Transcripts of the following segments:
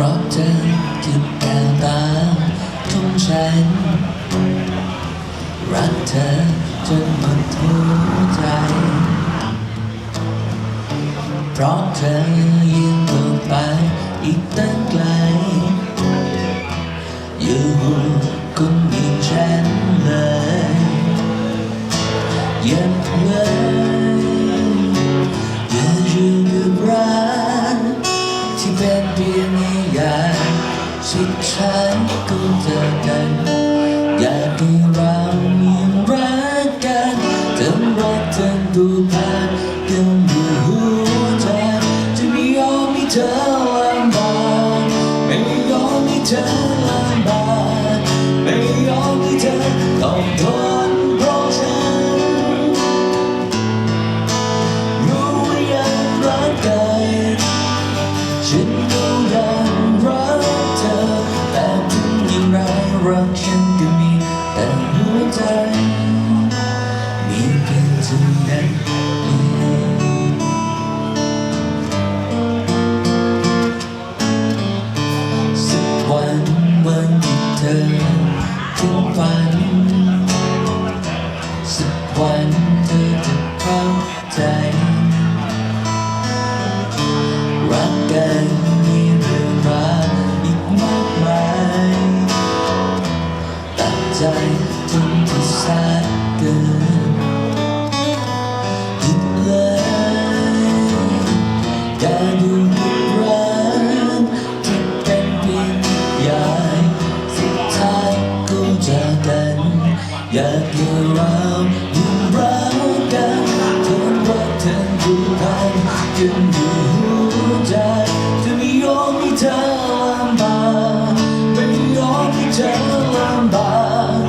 พราะเธอคิดแตงตามทุ่งฉัน รักเธอจนหมดหัวใจ เพราะเธอยิ่งลงไปอีกตั้งไกล อยากให้เรายังรักกันจนวันจนดูผ่านกันด้วยหัวใจจะไม่ยอมให้เธอลำบากไม่ยอมให้เธอ สักวันเธอจะเข้าใจ รักกัน จนดูวใจจะไม่ยอมให้เธอลำบากไม่ยอมให้เธอลำบาก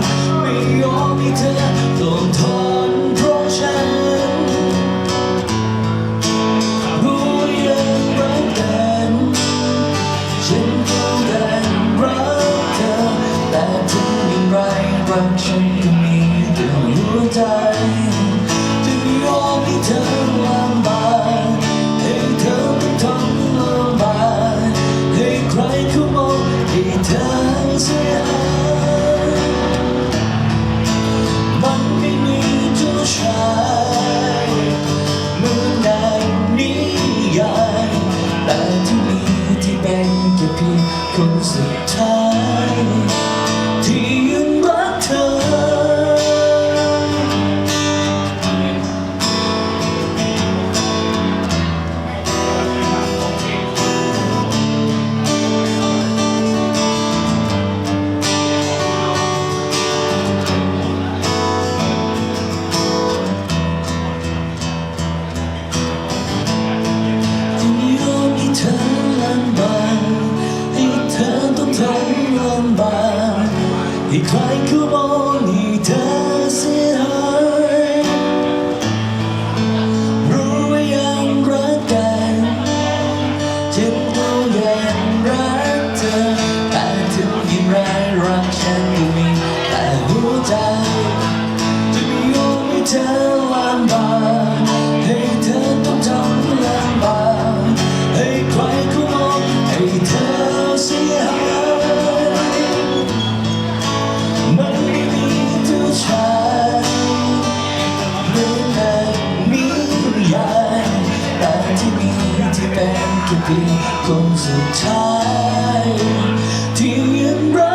ไม่ยอมให้เธอต้องทนเพราะฉันรู้ยังรักกันฉันก็ยังรักเธอแต่ถึงอย่างไรรัฉันมีแต่หัวใจ 你快哭吧 จะเป็นคนสุดท้ายที่ยังรัก